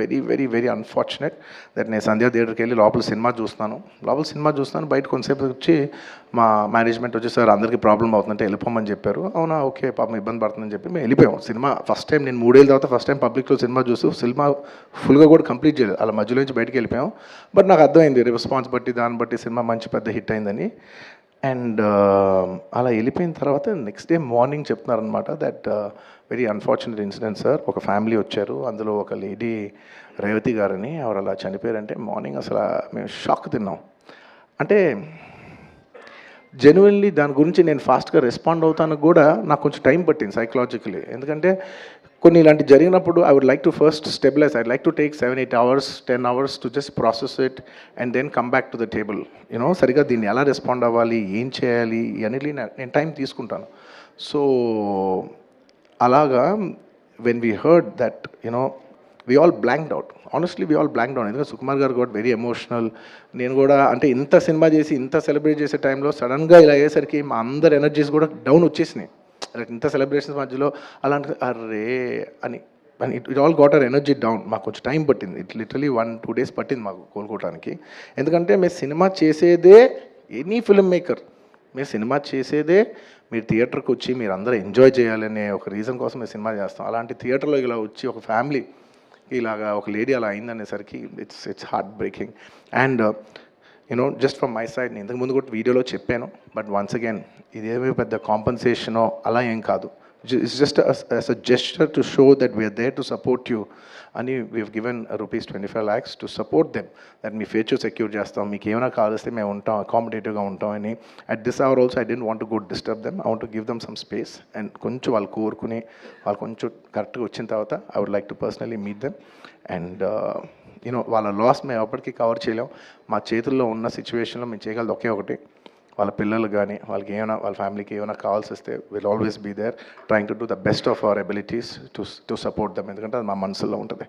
Very very very unfortunate that నేను సంధ్యా థియేటర్కి వెళ్ళి లోపల సినిమా చూస్తున్నాను. లోపల సినిమా చూస్తున్నాను బయట కొంతసేపు వచ్చి మా మేనేజ్మెంట్ వచ్చి సార్ అందరికీ ప్రాబ్లం అవుతుందంటే వెళ్ళిపోమని చెప్పారు. అవునా ఓకే పాపం ఇబ్బంది పడుతుందని చెప్పి మేము వెళ్ళిపోయాం. సినిమా ఫస్ట్ టైం నేను మూడేళ్ళ తర్వాత ఫస్ట్ టైం పబ్లిక్లో సినిమా చూస్తూ సినిమా ఫుల్గా కూడా కంప్లీట్ చేయలేదు. అలా మధ్యలో నుంచి బయటికి వెళ్ళిపోయాం. బట్ నాకు అర్థమైంది రెస్పాన్స్ బట్టి దాన్ని బట్టి సినిమా మంచి పెద్ద హిట్ అయిందని. అండ్ అలా వెళ్ళిపోయిన తర్వాత నెక్స్ట్ డే మార్నింగ్ చెప్తున్నారనమాట that very unfortunate incident sir ఒక ఫ్యామిలీ వచ్చారు. అందులో ఒక లేడీ రేవతి గారని ఎవరు అలా చనిపోయారంటే మార్నింగ్ అసలు మేము షాక్ తిన్నాం. అంటే జెన్యున్లీ దాని గురించి నేను ఫాస్ట్గా రెస్పాండ్ అవుతాను కూడా నాకు కొంచెం టైం పట్టింది సైకలాజికలీ ఎందుకంటే కొన్ని ఇలాంటి జరిగినప్పుడు I would like to first stabilise I like to take seven eight hours ten hours to just process it and then come back to the table you సరిగా దీన్ని ఎలా రెస్పాండ్ అవ్వాలి ఏం చేయాలి ఇవన్నీ నేను టైం తీసుకుంటాను. సో అలాగా when we heard that you know we all blanked out honestly we all blanked out ఎందుకంటే సుకుమార్ గారు కూడా వెరీ ఎమోషనల్ నేను కూడా అంటే ఇంత సినిమా చేసి ఇంత సెలబ్రేట్ చేసే టైంలో సడన్గా ఇలా అయ్యేసరికి మా అందరి ఎనర్జీస్ కూడా డౌన్ వచ్చేసినాయి. ఇంత సెలబ్రేషన్స్ మధ్యలో అలాంటి అరే అని and it it all got our energy down మాకు కొంచెం టైం పట్టింది. It literally one two days పట్టింది మాకు కోలుకోవడానికి ఎందుకంటే మేము సినిమా చేసేదే ఎనీ ఫిల్మ్ మేకర్ మీరు సినిమా చేసేదే మీరు థియేటర్కి వచ్చి మీరు అందరూ ఎంజాయ్ చేయాలనే ఒక రీజన్ కోసం మేము సినిమా చేస్తాం. అలాంటి థియేటర్లో ఇలా వచ్చి ఒక ఫ్యామిలీ ఇలాగా ఒక లేడీ అలా అయిందనేసరికి it's it's heart breaking and you know just from my side నేను ఇంతకు ముందు కూడా వీడియోలో చెప్పాను బట్ వన్స్ అగైన్ ఇదేమీ పెద్ద కాంపన్సేషనో అలా ఏం కాదు. It's just us a gesture to show that we are there to support you అని we've given rupees twenty five lakhs to support them that me future secure చేస్తాం మీకు ఏమైనా కావాల్స్తే మేము ఉంటాం అకామిడేటివ్గా ఉంటాం అని. At this hour also I don't want good disturb them I want give them some space and కొంచెం వాళ్ళు కోరుకుని వాళ్ళు కొంచెం కరెక్ట్గా వచ్చిన తర్వాత I would like to personally meet them and you know loss మేము ఎప్పటికీ కవర్ చేయలేం. మా చేతుల్లో ఉన్న సిచ్యువేషన్లో మేము చేయగలదు ఒకే ఒకటి. వాళ్ళ పిల్లలు కానీ వాళ్ళకి ఏమైనా వాళ్ళ ఫ్యామిలీకి ఏమైనా కావాల్సి వస్తే will always be there trying to do the best of our abilities to to support them ఎందుకంటే అది మా మనసులో ఉంటుంది.